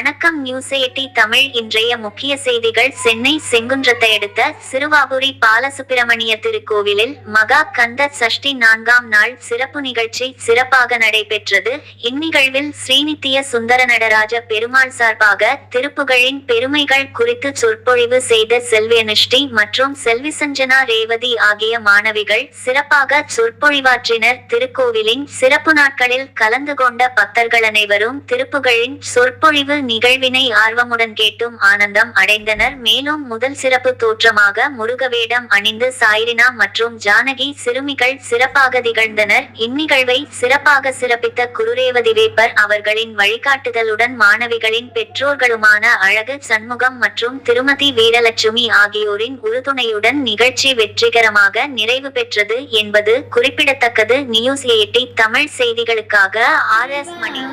வணக்கம் news eighty Tamil இன்றைய முக்கிய செய்திகள் சென்னை செங்குன்றத்தை அடுத்த சிறுவாபுரி பாலசுப்பிரமணிய திருக்கோவிலில் மகா கந்த சஷ்டி நான்காம் நாள் சிறப்பு நிகழ்ச்சி சிறப்பாக நடைபெற்றது. இந்நிகழ்வில் ஸ்ரீநித்திய சுந்தர நடராஜ பெருமாள் சார்பாக திருப்புகளின் பெருமைகள் குறித்து சொற்பொழிவு செய்த செல்வியனுஷ்டி மற்றும் செல்வி சஞ்சனா ரேவதி ஆகிய மாணவிகள் சிறப்பாக சொற்பொழிவாற்றினர். திருக்கோவிலின் சிறப்பு நாட்களில் கலந்து கொண்ட பக்தர்கள் அனைவரும் திருப்புகளின் சொற்பொழிவு நிகழ்வினை ஆர்வமுடன் கேட்டும் ஆனந்தம் அடைந்தனர். மேலும் முதல் சிறப்பு தோற்றமாக முருகவேடம் அணிந்து சாய்ரினா மற்றும் ஜானகி சிறுமிகள் சிறப்பாக திகழ்ந்தனர். இந்நிகழ்வை சிறப்பாக சிறப்பித்த குருரேவதி வேப்பர் அவர்களின் வழிகாட்டுதலுடன் மாணவிகளின் பெற்றோர்களுமான அழகு சண்முகம் மற்றும் திருமதி வீரலட்சுமி ஆகியோரின் உறுதுணையுடன் நிகழ்ச்சி வெற்றிகரமாக நிறைவு பெற்றது என்பது குறிப்பிடத்தக்கது. நியூஸ் எயிட்டி தமிழ் செய்திகளுக்காக ஆர் எஸ் மணி.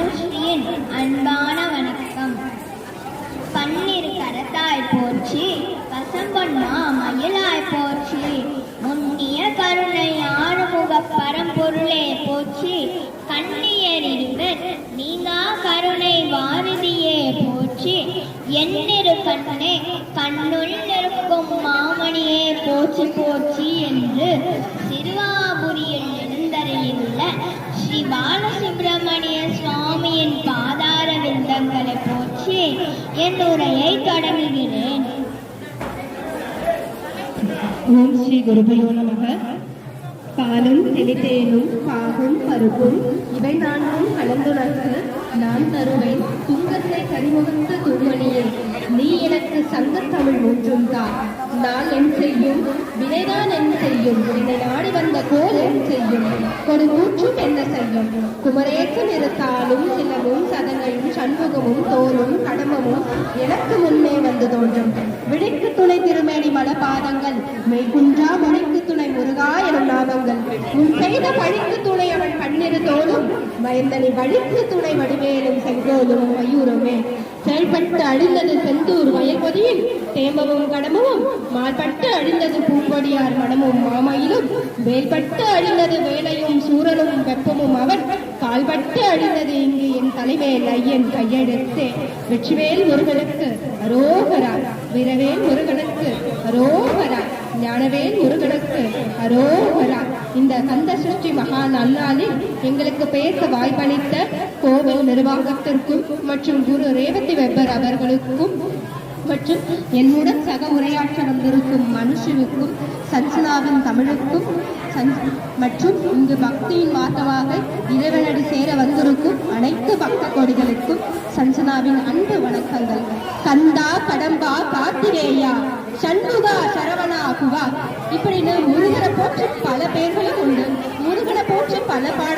அனுஸ்ரீயின் அன்பான வணக்கம். பன்னிரு கரத்தாய் போச்சு பசம்பொன்னா மயிலாய் போச்சு முன்னிய கருணை ஆறுமுக பரம்பொருளே போச்சு கண்ணியர் இருவர் நீங்கா கருணை வாரதியே போச்சு என்னிரு கண்ணே கண்ணுள் இருக்கும் மாமணியே போச்சு போச்சு என்று சிறுவாபுரியில் உள்ள ஸ்ரீ பாலசுப்பிரமணிய சுவாமியின் பாதார விந்தங்களை போற்றி என் உரையை தொடங்குகிறேன். ஓம் ஸ்ரீ குருபயோ நமக. பாலும் தெளித்தேனும் பாகும் பருப்பும் இவை நான்கும் கலந்துணர்ந்து நான் தருவேன் துன்பத்தை கரிமுகத்து தூமணியே நீ எனக்கு சங்க தமிழ் ஒன்றும் தான். நான் என் செய்யும் வினைதான் என் செய்யும். என்னை நாடி வந்த கோல் என் செய்யும். ஒரு மூச்சும் என்ன செய்யும்? குமரேற்று நிறுத்தாலும் சிலமும் சதங்கையும் சண்முகமும் தோலும் கடமமும் எனக்கு முன்னே வந்து தோன்றும். விடைக்கு துணை திருமேனி மலபாதங்கள் மெய்குன்றா மொழிக்கு துணை முருகா எனும் நாமங்கள். உன் செய்த பழிக்கு துணை அவன் பன்னிரு தோளும் வயந்தனி வழிக்கு துணை வடிவேலும் செங்கோலும் மயூரமே. செயல்பட்டு அழிந்தது செந்தூர் வயல்பொதியில் தேம்பவும் கடமும் மால்பட்டு அழிந்தது பூங்கொடியார் மனமும் மாமையிலும் வேல்பட்டு அழிந்தது வேலையும் சூரனும் வெப்பமும் அவர் கால்பட்டு அழிந்தது இங்கு என் தலைவேல் ஐயன் கையெழுத்தே வெற்றிவேல் முருகனுக்கு அரோகரா வீரவேல் முருகனுக்கு அரோகரா ஞானவேல் முருகனுக்கு அரோகரா. இந்த கந்த சிருஷ்டி மகா அல்லாலில் எங்களுக்கு பேச வாய்ப்பளித்த கோவில் நிர்வாகத்திற்கும் மற்றும் குரு ரேவதி வெப்பர் அவர்களுக்கும் மற்றும் என்னுடன் சக உரையாற்ற வந்திருக்கும் மனுஷனுக்கும் சஞ்சனாவின் தமிழுக்கும் மற்றும் இங்கு பக்தியின் வார்த்தமாக இறைவனடி சேர வந்திருக்கும் அனைத்து பக்த கொடிகளுக்கும் சஞ்சனாவின் அன்பு வணக்கங்கள். கந்தா கடம்பா காத்திரேயா சண்முகா சரவணா குவா இப்படின்னு முருகரை போற்றி பல பேர் போற்றி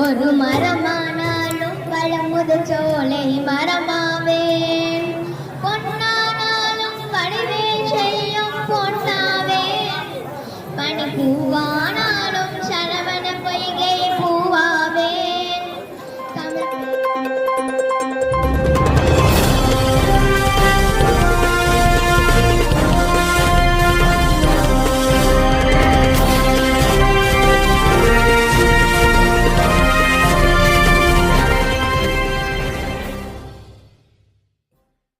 ஒரு மரமானாலும் பழமுது சோலை மரமாவே. பொன்னானாலும் வடிவே செய்யும் பொன்னாவே. பனி பூவா